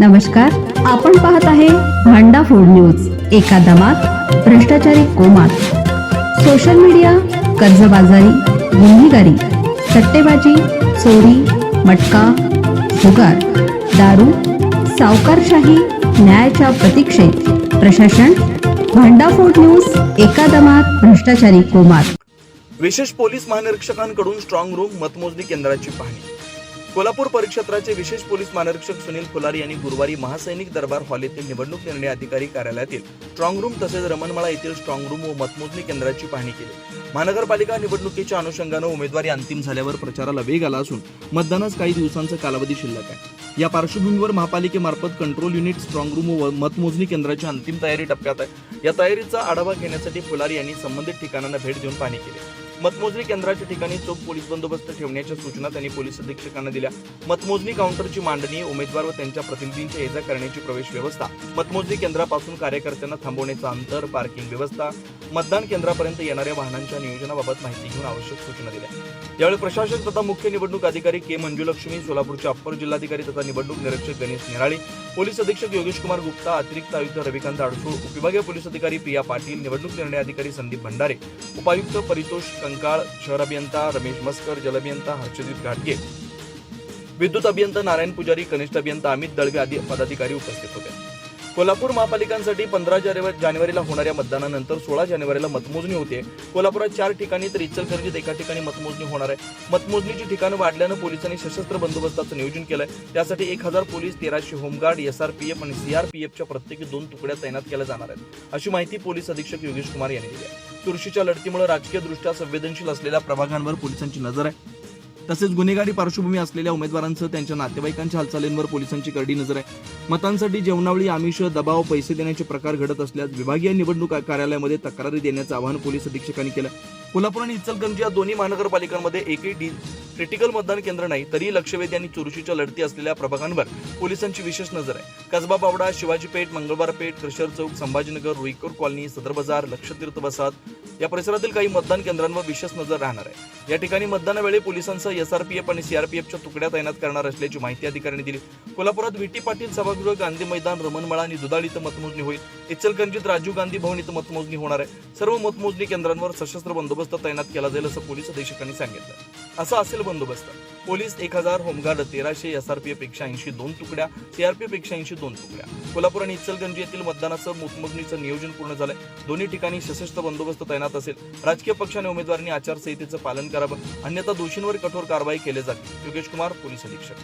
नमस्कार आपण पाहत आहे भांडा फोड न्यूज एका दमात भ्रष्टाचारी कोमात. सोशल मीडिया कर्जबाजारी गुन्हेगारी सट्टेबाजी चोरी मटका जुगार दारू सावकारशाही न्यायाच्या प्रतीक्षेत. प्रशासन भांडाफोड न्यूज एका दमात भ्रष्टाचारी कोमात. विशेष पोलीस महानिरीक्षकांकडून स्ट्रॉंग रूम मतमोजणी केंद्राची पाहणी. कोल्हापूर परिक्षेत्राचे विशेष पोलीस महानिरीक्षक सुनील फुलारी यांनी गुरुवारी महासैनिक दरबार हॉल येथील निवडणूक निर्णय अधिकारी कार्यालयातील स्ट्रॉंग रूम तसेच रमणमाळा येथील स्ट्रॉंग रूम व मतमोजणी केंद्राची पाहणी केली. महानगरपालिका निवडणुकीच्या अनुषंगानं उमेदवारी अंतिम झाल्यावर प्रचाराला वेग आला असून मतदानास काही दिवसांचा कालावधी शिल्लक आहे. या पार्श्वभूमीवर महापालिकेमार्फत कंट्रोल युनिट स्ट्रॉंग रूम व मतमोजणी केंद्राची अंतिम तयारी टप्प्यात आहे. या तयारीचा आढावा घेण्यासाठी फुलारी यांनी संबंधित ठिकाणांना भेट देऊन पाहणी केली. मतमोजणी केंद्राच्या ठिकाणी चोख पोलीस बंदोबस्त ठेवण्याच्या सूचना त्यांनी पोलीस अधीक्षकांना दिल्या. मतमोजणी काउंटरची मांडणी उमेदवार व त्यांच्या प्रतिनिधींची ये जा करण्याची प्रवेश व्यवस्था मतमोजणी केंद्रापासून कार्यकर्त्यांना थांबवण्याचं अंतर पार्किंग व्यवस्था मतदान केंद्रापर्यंत येणाऱ्या वाहनांच्या नियोजनाबाबत माहिती घेऊन आवश्यक सूचना दिल्या. यावेळी प्रशासक तथा मुख्य निवडणूक अधिकारी के मंजुलक्ष्मी सोलापूरचे अप्पर जिल्हाधिकारी तथा निवडणूक निरीक्षक गणेश निराळे पोलीस अधीक्षक योगेश कुमार गुप्ता अतिरिक्त आयुक्त रविकांत आडसूळ उपविभागीय पोलीस अधिकारी प्रिया पाटील निवडणूक निर्णय अधिकारी संदीप भंडारे उपायुक्त परितोष कंकाळ शहर अभियंता रमेश मस्कर जलअभियंता हर्षदीप घाटगे. विद्युत अभियंता नारायण पुजारी कनिष्ठ अभियंता अमित दळवे आदी पदाधिकारी उपस्थित होते. कोल्हापूर महापालिकांसाठी पंधरा जानेवारीला होणाऱ्या मतदानानंतर सोळा जानेवारीला मतमोजणी होते. कोल्हापुरात चार ठिकाणी तर इचलकरंजीत एका ठिकाणी मतमोजणी होणार आहे. मतमोजणीची ठिकाणं वाढल्यानं पोलिसांनी सशस्त्र बंदोबस्ताचं नियोजन केलंय. त्यासाठी एक हजार पोलीस तेराशे होमगार्ड एसआरपीएफ आणि सीआरपीएफच्या प्रत्येकी दोन तुकड्या तैनात केल्या जाणार आहेत. अशी माहिती पोलीस अधीक्षक योगेश कुमार यांनी दिली आहे. चुरशीच्या लढतीमुळे राजकीय दृष्ट्या संवेदनशील असलेल्या प्रभागांवर पोलिसांची नजर आहे. तसेच गुन्हेगारी पार्श्वभूमी असलेल्या उमेदवारांसह त्यांच्या नातेवाईकांच्या हालचालींवर पोलिसांची करडी नजर आहे. मतांसाठी जेवणावळी आमिष दबाव पैसे देण्याचे प्रकार घडत असल्यास विभागीय निवडणूक कार्यालयामध्ये तक्रारी देण्याचं आवाहन पोलीस अधीक्षकांनी केलं. कोल्हापूर आणि इचलकरंजी या दोन्ही महानगरपालिकांमध्ये एकही डी क्रिटिकल मतदान केंद्र नाही तरी लक्षवेधी आणि चुरशीच्या लढती असलेल्या प्रभागांवर पोलिसांची विशेष नजर आहे. कसबा पावडा शिवाजी पेठ मंगळवार पेठ क्रशर चौक संभाजीनगर रुईकोर कॉलनी सदर बाजार लक्षतीर्थ बसात या परिसरातील काही मतदान केंद्रांवर विशेष नजर राहणार आहे. या ठिकाणी मतदानावेळी पोलिसांसह एसआरपीएफ आणि सीआरपीएफच्या तुकड्या तैनात करणार असल्याची माहिती अधिकाऱ्यांनी दिली. कोल्हापुरात व्हीटी पाटील सभागृह गांधी मैदान रमणमाळा आणि दुधाळ इथं मतमोजणी होईल. इचलकरंजीत राजीव गांधी भवन इथं मतमोजणी होणार आहे. सर्व मतमोजणी केंद्रांवर सशस्त्र बंदोबस्त तैनात केला जाईल असं पोलीस अधीक्षकांनी सांगितलं. असा असेल बंदोबस्त. पोलीस एक हजार होमगार्ड तेराशे एसआरपीएफपेक्षा ऐंशी दोन तुकड्या सीआरपीएफपेक्षा ऐंशी दोन तुकड्या. कोल्हापूर आणि इचलगंजी येथील मतदानाचं मतमोजणीचं नियोजन पूर्ण झालंय. दोन्ही ठिकाणी सशस्त्र बंदोबस्त तैनात असेल. राजकीय पक्षाने उमेदवारांनी आचारसंहितेचं पालन करावं. अन्यथा दोषींवर कठोर कारवाई केली जाते. योगेश कुमार पोलीस अधीक्षक.